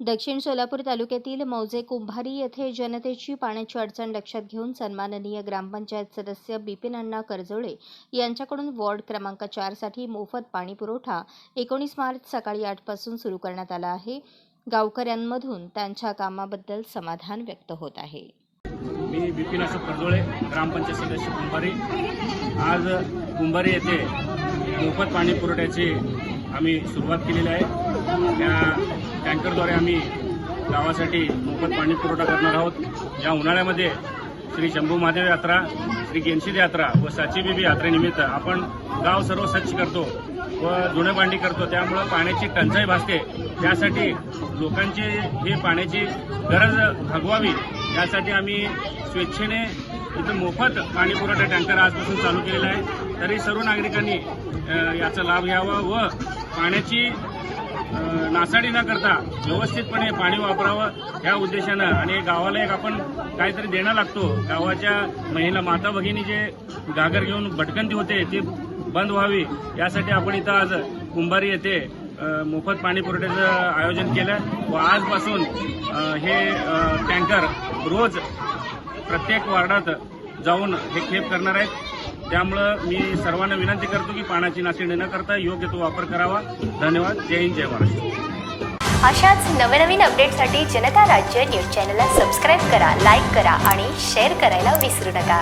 दक्षिण सोलापूर तालुक्यातील मौजे कुंभारी येथे जनतेची पाण्याची अडचण लक्षात घेऊन सन्माननीय ग्रामपंचायत सदस्य बिपिन अण्णा करजोळे यांच्याकडून वॉर्ड क्रमांक चारसाठी मोफत पाणी पुरवठा एकोणीस मार्च सकाळी आठपासून सुरू करण्यात आला आहे. गावकऱ्यांमधून त्यांच्या कामाबद्दल समाधान व्यक्त होत आहे. मी बिपिन अशोक कर्जोळे ग्रामपंचायत सदस्य कुंभारी. आज कुंभारी येथे मोफत पाणी पुरवठ्याची आम्ही सुरुवात केलेली आहे. त्या टँकरद्वारे आम्ही गावासाठी मोफत पाणी पुरवठा करणार आहोत. या उन्हाळ्यामध्ये श्री शंभू महादेव यात्रा श्री गेनशीद यात्रा व साची बीबी यात्रेनिमित्त आपण गाव सर्व स्वच्छ करतो व जुने भांडी करतो. त्यामुळं पाण्याची टंचाई भासते. त्यासाठी लोकांची ही पाण्याची गरज भागवावी. यासाठी आम्ही स्वेच्छेने इथं मोफत पाणी पुरवठा टँकर आजपासून चालू केलेला आहे. तरी सर्व नागरिकांनी याचा लाभ घ्यावा व पाण्याची नासाडी न करता व्यवस्थितपणे पाणी वापरावं या उद्देशानं आणि गावाला एक आपण काहीतरी देणं लागतो. गावाच्या महिला माता भगिनी जे गागर घेऊन भटकंती होते ती बंद व्हावी. यासाठी आपण इथं आज कुंभारी येथे मोफत पाणी पुरवठ्याचं आयोजन केलं व आजपासून हे टँकर रोज प्रत्येक वार्डात जाऊन हे खेप करणार आहेत. त्यामुळं मी सर्वांना विनंती करतो की पाण्याची नाशिडी न करता योग्य तो वापर करावा. धन्यवाद. जय हिंद जय महाराष्ट्र. अशाच नवनवीन अपडेटसाठी जनता राज्य न्यूज चॅनलला सबस्क्राईब करा लाईक करा आणि शेअर करायला विसरू नका.